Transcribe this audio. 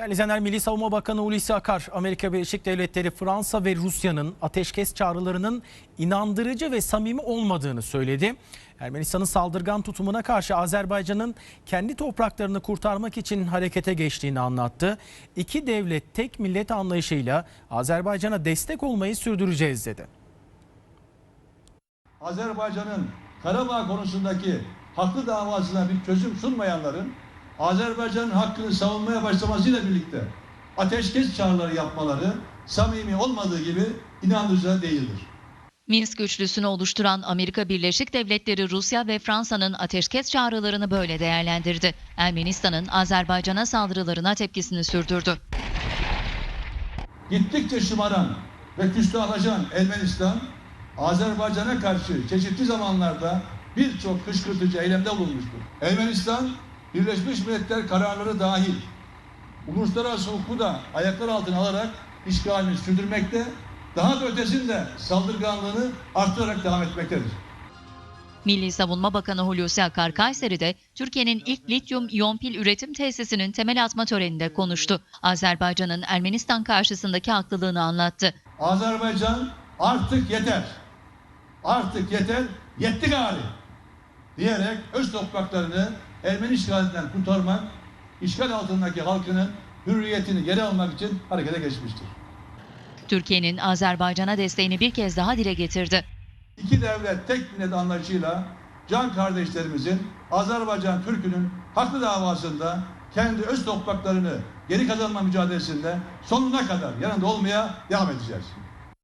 Yani izleyenler Milli Savunma Bakanı Hulusi Akar, Amerika Birleşik Devletleri, Fransa ve Rusya'nın ateşkes çağrılarının inandırıcı ve samimi olmadığını söyledi. Ermenistan'ın saldırgan tutumuna karşı Azerbaycan'ın kendi topraklarını kurtarmak için harekete geçtiğini anlattı. İki devlet tek millet anlayışıyla Azerbaycan'a destek olmayı sürdüreceğiz dedi. Azerbaycan'ın Karabağ konusundaki haklı davasına bir çözüm sunmayanların Azerbaycan'ın hakkını savunmaya başlamasıyla birlikte ateşkes çağrıları yapmaları samimi olmadığı gibi inandırıcı değildir. Minsk üçlüsünü oluşturan Amerika Birleşik Devletleri, Rusya ve Fransa'nın ateşkes çağrılarını böyle değerlendirdi. Ermenistan'ın Azerbaycan'a saldırılarına tepkisini sürdürdü. Gittikçe şımaran ve küstahlaşan Ermenistan, Azerbaycan'a karşı çeşitli zamanlarda birçok kışkırtıcı eylemde bulunmuştur. Ermenistan, Birleşmiş Milletler kararları dahil uluslararası hukuku da ayaklar altına alarak işgalini sürdürmekte, daha da ötesinde saldırganlığını arttırarak devam etmektedir. Milli Savunma Bakanı Hulusi Akar Kayseri'de Türkiye'nin ilk lityum iyon pil üretim tesisinin temel atma töreninde konuştu. Azerbaycan'ın Ermenistan karşısındaki haklılığını anlattı. Azerbaycan artık yeter. Artık yeter, yetti gari. Diyerek öz topraklarını Ermeni işgalinden kurtarmak, işgal altındaki halkının hürriyetini geri almak için harekete geçmiştir. Türkiye'nin Azerbaycan'a desteğini bir kez daha dile getirdi. İki devlet tek millet anlayışıyla can kardeşlerimizin Azerbaycan Türk'ünün haklı davasında kendi öz topraklarını geri kazanma mücadelesinde sonuna kadar yanında olmaya devam edeceğiz.